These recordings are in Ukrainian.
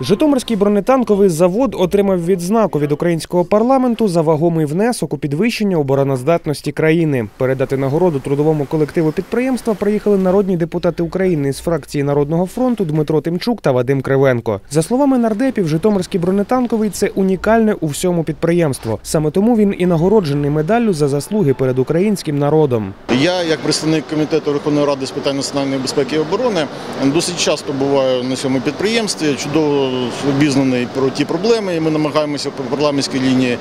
Житомирський бронетанковий завод отримав відзнаку від українського парламенту за вагомий внесок у підвищення обороноздатності країни. Передати нагороду трудовому колективу підприємства приїхали народні депутати України з фракції Народного фронту Дмитро Тимчук та Вадим Кривенко. За словами нардепів, Житомирський бронетанковий це унікальне у всьому підприємство. Саме тому він і нагороджений медаллю за заслуги перед українським народом. Я, як представник комітету Верховної Ради з питань національної безпеки і оборони, досить часто буваю на цьому підприємстві. Чудово обізнаний про ті проблеми, і ми намагаємося по парламентській лінії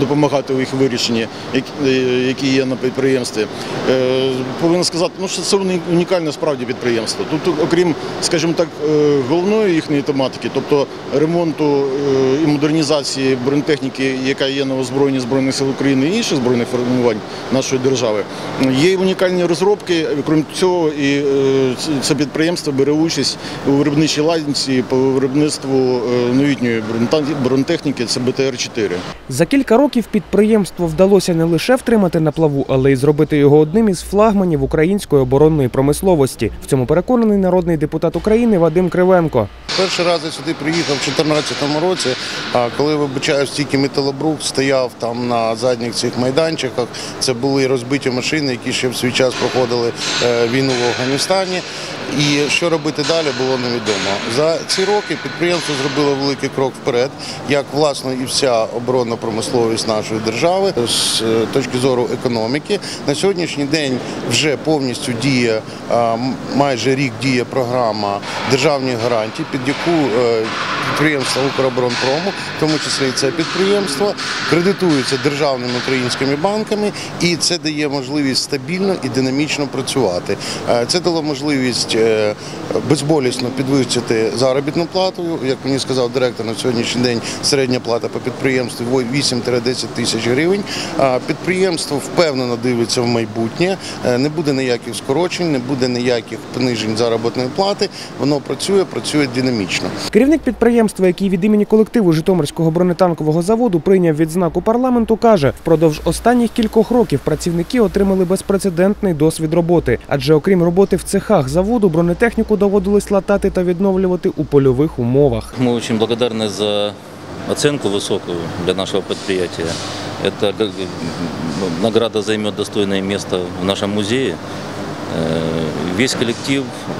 допомагати у їх вирішенні, які- які є на підприємстві. Е, Повинен сказати, ну що це унікальне справді підприємство. Тут, окрім, скажімо так, е, головної їхньої тематики, тобто ремонту е, і модернізації бронетехніки, яка є на озброєнні збройних сил України і інших збройних формувань нашої держави. Є унікальні розробки. Крім цього, і е, це підприємство бере участь у виробничій ланці по виробництву е, новітньої бронетехніки. Це БТР-4. За кілька років підприємство вдалося не лише втримати на плаву, але й зробити його одним із флагманів української оборонної промисловості. В цьому переконаний народний депутат України Вадим Кривенко. Перший раз я сюди приїхав у 2014 році, а коли вибачаюсь, тільки металобрук стояв там на задніх цих майданчиках. Це були розбиті машини, які ще в свій час проходили е, війну в Афганістані. І що робити далі було невідомо. За ці роки підприємство зробило великий крок вперед, як власне і вся оборонна промисловість нашої держави з е, точки зору економіки. На сьогоднішній день вже повністю діє майже рік діє програма державних гарантій, під яку е, підприємства Укроборонпрому, в тому числі і це підприємство, кредитуються державними українськими банками, і це дає можливість стабільно і динамічно працювати. Е, Це дало можливість е, безболісно підвищити заробітну плату. Як мені сказав директор, на сьогоднішній день середня плата по підприємству 8-10 тисяч гривень. Підприємство впевнено дивиться в майбутнє. Е, Не буде ніяких скорочень, не буде ніяких понижень заробітної плати. Воно працює, працює динамічно. Керівник підприємства, який від імені колективу Житомирського бронетанкового заводу прийняв відзнаку парламенту, каже, впродовж останніх кількох років працівники отримали безпрецедентний досвід роботи. Адже окрім роботи в цехах заводу, бронетехніку доводилось латати та відновлювати у польових умовах. Мы очень благодарны за оценку высокую для нашего предприятия. Эта г- г- награда займет достойное место в нашем музее. Э, Весь коллектив э,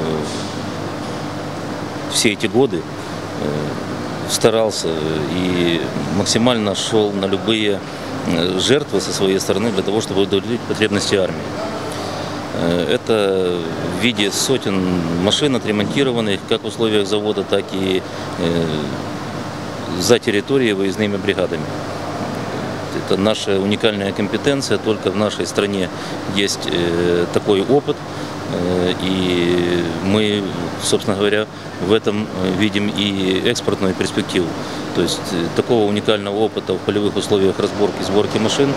все эти годы э, старался и максимально шел на любые э, жертвы со своей стороны для того, чтобы удовлетворить потребности армии. Э, Это в виде сотен машин отремонтированных как в условиях завода, так и э, за территорией выездными бригадами. Это наша уникальная компетенция, только в нашей стране есть э, такой опыт, э, и мы, собственно говоря, в этом э, видим и экспортную перспективу. То есть э, такого уникального опыта в полевых условиях разборки и сборки машин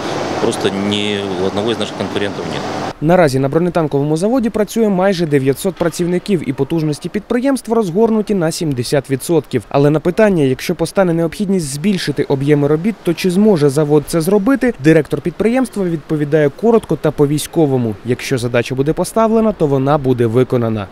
просто ни у одного из наших конкурентов нет. Наразі на бронетанковому заводі працює майже 900 працівників, і потужності підприємства розгорнуті на 70%. Але на питання, якщо постане необхідність збільшити об'єми робіт, то чи зможе завод це зробити? Директор підприємства відповідає коротко та по військовому. Якщо задача буде поставлена, то вона буде виконана.